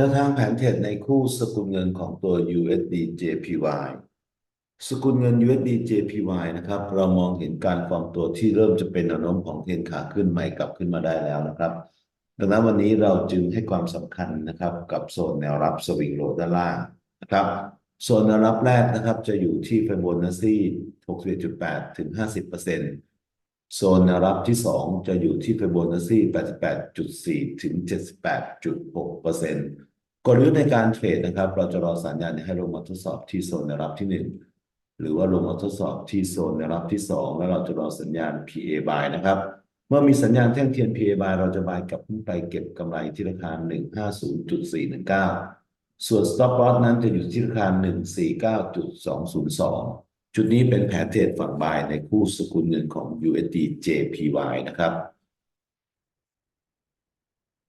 แนวทางแผนเทรดในคู่สกุลเงินของตัว USD JPY สกุลเงิน USD JPY นะครับ เรามองเห็นการฟอร์มตัวที่เริ่มจะเป็นแนวโน้มของเทรนขาขึ้นใหม่กลับขึ้นมาได้แล้วนะครับ ดังนั้นวันนี้เราจึงให้ความสำคัญนะครับกับโซนแนวรับสวิงโลด้านล่างนะครับโซนแนวรับแรกนะครับจะอยู่ที่ฟิโบนัชชี61.8 ถึง 50%โซนแนวรับที่ 2 จะอยู่ที่ฟิโบนัชชี88.4 ถึง 78.6% กลยุทธ์ในการเทรดนะครับ เราจะรอสัญญาณให้ลงมาทดสอบที่โซนแนวรับที่ 1 หรือว่าลงมาทดสอบที่โซนแนวรับที่ 2 แล้วเราจะรอสัญญาณ PA buy นะครับเมื่อมีสัญญาณแท่งเทียน PA buy เราจะ buy กลับขึ้นไปเก็บกำไรที่ราคา 150.419 ส่วน stop loss นั้นจะอยู่ที่ราคา 149.202 จุดนี้เป็นแผนเทรดฝั่ง buy ในคู่สกุลเงินของ USD JPY นะครับ